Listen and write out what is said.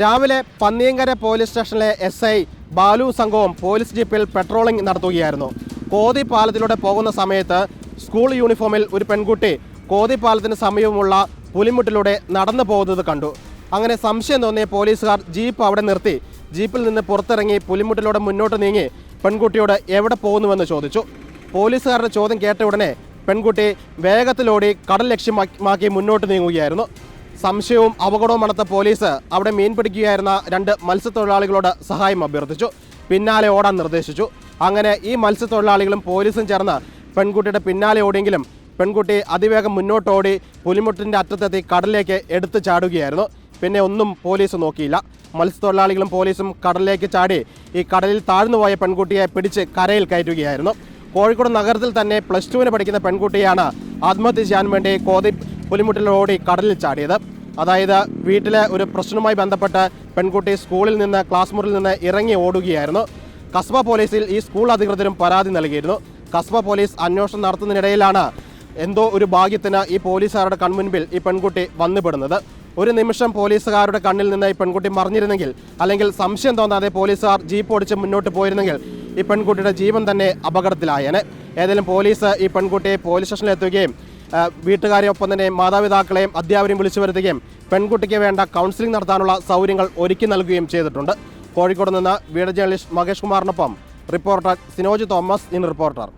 രാവിലെ പന്നിയങ്കര പോലീസ് സ്റ്റേഷനിലെ S I Balu സംഘവും പോലീസ് ജീപ്പിൽ പെട്രോളിംഗ് നടത്തുകയായിരുന്നു. കോതി പാലത്തിലൂടെ പോകുന്ന സമയത്ത് സ്കൂൾ യൂണിഫോമിൽ ഒരു പെൺകുട്ടി കോതി പാലത്തിന് സമീപമുള്ള പുലിമുട്ടിലൂടെ നടന്നു പോകുന്നത് കണ്ടു. അങ്ങനെ സംശയം തോന്നിയ പോലീസുകാർ ജീപ്പ് അവിടെ നിർത്തി. ജീപ്പിൽ നിന്ന് പുറത്തിറങ്ങി പുലിമുട്ടിലൂടെ മുന്നോട്ട് നീങ്ങി പെൺകുട്ടിയോട് എവിടെ പോകുന്നുവെന്ന് ചോദിച്ചു. പോലീസുകാരുടെ ചോദ്യം കേട്ട ഉടനെ പെൺകുട്ടി വേഗത്തിലോടി കടൽ ലക്ഷ്യമാക്കി മുന്നോട്ട് നീങ്ങുകയായിരുന്നു. സംശയവും അപകടവും മണത്ത പോലീസ് അവിടെ മീൻ പിടിക്കുകയായിരുന്ന രണ്ട് മത്സ്യത്തൊഴിലാളികളോട് സഹായം അഭ്യർത്ഥിച്ചു. പിന്നാലെ ഓടാൻ നിർദ്ദേശിച്ചു. അങ്ങനെ ഈ മത്സ്യത്തൊഴിലാളികളും പോലീസും ചേർന്ന് പെൺകുട്ടിയുടെ പിന്നാലെ ഓടിയെങ്കിലും പെൺകുട്ടി അതിവേഗം മുന്നോട്ടോടി പുലിമുട്ടിന്റെ അറ്റത്തെത്തി കടലിലേക്ക് എടുത്തു ചാടുകയായിരുന്നു. പിന്നെ ഒന്നും പോലീസ് നോക്കിയില്ല. മത്സ്യത്തൊഴിലാളികളും പോലീസും കടലിലേക്ക് ചാടി ഈ കടലിൽ താഴ്ന്നുപോയ പെൺകുട്ടിയെ പിടിച്ച് കരയിൽ കയറ്റുകയായിരുന്നു. കോഴിക്കോട് നഗരത്തിൽ തന്നെ പ്ലസ് ടുവിന് പഠിക്കുന്ന പെൺകുട്ടിയാണ് ആത്മഹത്യ ചെയ്യാൻ വേണ്ടി കോതി പുലിമുട്ടിലോടി കടലിൽ ചാടിയത്. അതായത് വീട്ടിലെ ഒരു പ്രശ്നവുമായി ബന്ധപ്പെട്ട് പെൺകുട്ടി സ്കൂളിൽ നിന്ന് ക്ലാസ് മുറിയിൽ നിന്ന് ഇറങ്ങി ഓടുകയായിരുന്നു. കസ്ബ പോലീസിൽ ഈ സ്കൂൾ അധികൃതരും പരാതി നൽകിയിരുന്നു. കസ്ബ പോലീസ് അന്വേഷണം നടത്തുന്നതിനിടയിലാണ് എന്തോ ഒരു ഭാഗ്യത്തിന് ഈ പോലീസുകാരുടെ കൺമുൻപിൽ ഈ പെൺകുട്ടി വന്നുപെടുന്നത്. ഒരു നിമിഷം പോലീസുകാരുടെ കണ്ണിൽ നിന്ന് ഈ പെൺകുട്ടി മറിഞ്ഞിരുന്നെങ്കിൽ അല്ലെങ്കിൽ സംശയം തോന്നാതെ പോലീസുകാർ ജീപ്പ് ഓടിച്ച് മുന്നോട്ട് പോയിരുന്നെങ്കിൽ ഈ പെൺകുട്ടിയുടെ ജീവൻ തന്നെ അപകടത്തിലായേനെ. ഏതായാലും പോലീസ് ഈ പെൺകുട്ടിയെ പോലീസ് സ്റ്റേഷനിൽ എത്തുകയും ആ, വീട്ടുകാരെ ഒപ്പം തന്നെ മാതാപിതാക്കളെയും അധ്യാപകരെയും വിളിച്ചു വരുത്തുകയും പെൺകുട്ടിക്ക് വേണ്ട കൗൺസിലിംഗ് നടത്താനുള്ള സൗകര്യങ്ങൾ ഒരുക്കി നൽകുകയും ചെയ്തിട്ടുണ്ട്. കോഴിക്കോട് നിന്ന് വീട് journalist Mahesh കുമാറിനൊപ്പം reporter Sinoj Thomas in reporter.